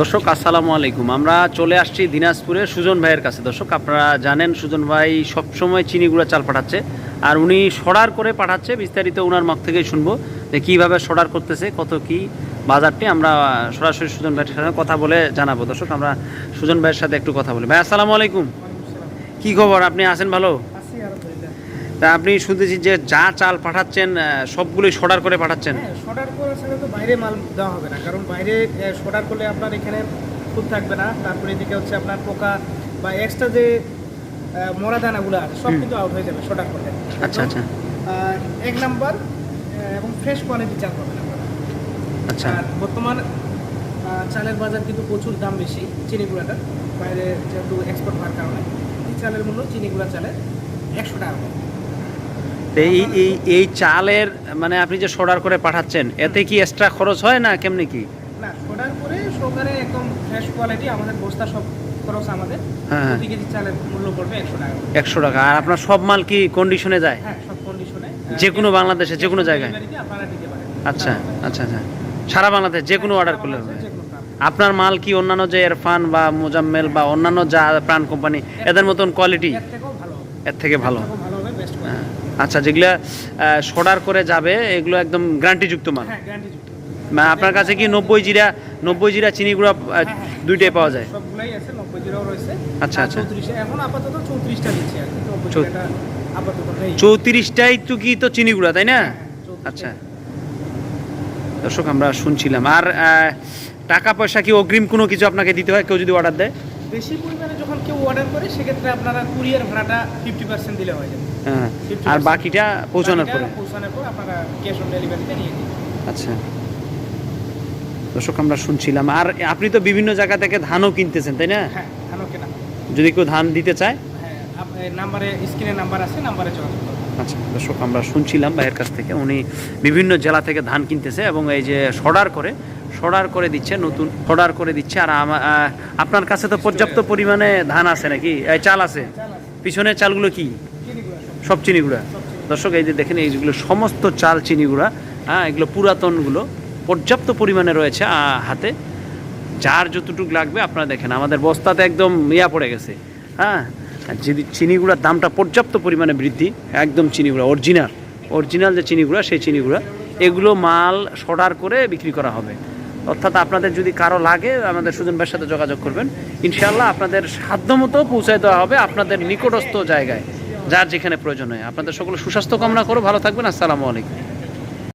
দর্শক, আসসালামু আলাইকুম। আমরা চলে আসছি দিনাজপুরে সুজন ভাইয়ের কাছে। দর্শক, আপনারা জানেন সুজন ভাই সবসময় চিনি গুঁড়া চাল পাঠাচ্ছে আর উনি সরার করে পাঠাচ্ছে, বিস্তারিত ওনার মুখ থেকেই শুনব যে কীভাবে সরার করতেছে, কত কি বাজারটি। আমরা সরাসরি সুজন ভাইয়ের সাথে কথা বলে জানাব। দর্শক, আমরা সুজন ভাইয়ের সাথে একটু কথা বলি। ভাই, আসসালামু আলাইকুম। কি খবর? আপনি আছেন ভালো? তা আপনি শুনতেছি যে যা চাল পাঠাচ্ছেন সবগুলোই সরার করে পাঠাচ্ছেন। হ্যাঁ শর্টার করার সাথে তো বাইরে মাল দেওয়া হবে না কারণ বাইরে শর্টার করলে আপনার এখানে খুব থাকবে না তারপরে এদিকে হচ্ছে আপনার পোকা বা এক্সট্রা যে মরা দানাগুলো আছে সব। কিন্তু আউট হয়ে যাবে শর্টার করলে। আচ্ছা আচ্ছা। এক নাম্বার এবং ফ্রেশ কোয়ালিটি চাল পাবেন আচ্ছা। আর বর্তমান চালের বাজার কিন্তু প্রচুর দাম বেশি চিনি গুঁড়াটার বাইরে যেহেতু এক্সপোর্ট হওয়ার কারণে এই চালের মূল্য চিনি গুঁড়া চালের একশো টাকা করে। এই এই এই চালের মানে আপনি যে সর্ডার করে পাঠাচ্ছেন এতে কি এক্সট্রা খরচ হয় না কেমনি কি? না শর্টার করে একদম ফ্রেশ কোয়ালিটি আমাদের বস্তা সব খরচ আমাদের। হ্যাঁ, হ্যাঁ। প্রতি কেজি চালের মূল্য পড়বে একশো টাকা। একশো টাকা আর আপনার সব মাল কি কন্ডিশনে যায়? হ্যাঁ সব কন্ডিশনে যে কোনো বাংলাদেশে যে কোনো জায়গায়। আপনারা দিতে পারেন। আচ্ছা আচ্ছা আচ্ছা। সারা বাংলাদেশ যে কোনো অর্ডার করলে হবে। আপনার মাল কি অন্যান্য যে এরফান বা মোজাম্মেল বা অন্যান্য যা প্রাণ কোম্পানি এদের মতন কোয়ালিটি এর থেকেও ভালো এর থেকে ভালো। হবে বেস্ট। আচ্ছা যেগুলা সর্ডার করে যাবে এগুলো একদম গ্যারান্টিযুক্ত মাল? হ্যাঁ মানে আপনার কাছে কি নব্বই জিরা নব্বই জিরা চিনি গুঁড়া দুইটাই পাওয়া যায়? সবগুলাই আছে নব্বই জিরো রয়েছে। আচ্ছা, আচ্ছা। এখন আপাতত চৌত্রিশটা দিচ্ছে আপাতত চৌত্রিশটাই তো কি তো চিনি গুঁড়া তাই না? হ্যাঁ, আচ্ছা। দর্শক আমরা শুনছিলাম। আর টাকা পয়সা কি অগ্রিম কোনো কিছু আপনাকে দিতে হয়? কেউ যদি অর্ডার দেয়? বেশি পরিমাণে যখন কেউ অর্ডার করে সেক্ষেত্রে আপনারা কুরিয়ার ভাড়াটা ফিফটি পার্সেন্ট দিলে হয়ে যাবে। হ্যাঁ আর বাকিটা পৌঁছানোর পরে? পৌঁছানোর পর আপনারা ক্যাশ অন ডেলিভারিতে নিয়ে নিন। আচ্ছা। দর্শক আমরা শুনছিলাম। আর আপনি তো বিভিন্ন জায়গা থেকে ধানও কিনতেছেন তাই না? হ্যাঁ ধানও কেনা। যদি কেউ ধান দিতে চায়? হ্যাঁ নাম্বারে স্ক্রিনে নাম্বার আছে নাম্বারে যোগাযোগ আচ্ছা দর্শক আমরা শুনছিলাম ভাইয়ের কাছ থেকে। উনি বিভিন্ন জেলা থেকে ধান কিনতেছে এবং এই যে সর্ডার করে সর্ডার করে দিচ্ছে, নতুন সর্ডার করে দিচ্ছে। আর আপনার কাছে তো পর্যাপ্ত পরিমাণে ধান আছে নাকি? চাল আছে। পিছনের চালগুলো কি? সব চিনিগুড়া। দর্শক, এই যে দেখেন, এইগুলো সমস্ত চাল চিনিগুড়া হ্যাঁ এগুলো পুরাতনগুলো পর্যাপ্ত পরিমাণে রয়েছে হাতে। যার যতটুকু লাগবে, আপনারা দেখেন, আমাদের বস্তাতে একদম ইয়া পড়ে গেছে হ্যাঁ। যদি চিনিগুড়ার দামটা পর্যাপ্ত পরিমাণে বৃদ্ধি, একদম চিনিগুড়া, অরিজিনাল অরিজিনাল যে চিনিগুড়া, সেই চিনিগুড়া, এগুলো মাল সর্ডার করে বিক্রি করা হবে। অর্থাৎ আপনাদের যদি কারও লাগে, আমাদের সুজন ভাইয়ের সাথে যোগাযোগ করবেন। ইনশাল্লাহ আপনাদের সাধ্যমতো পৌঁছায় দেওয়া হবে আপনাদের নিকটস্থ জায়গায়, যার যেখানে প্রয়োজন হয়। আপনাদের সকলে সুস্বাস্থ্য কামনা করো, ভালো থাকবেন, আসসালামু আলাইকুম।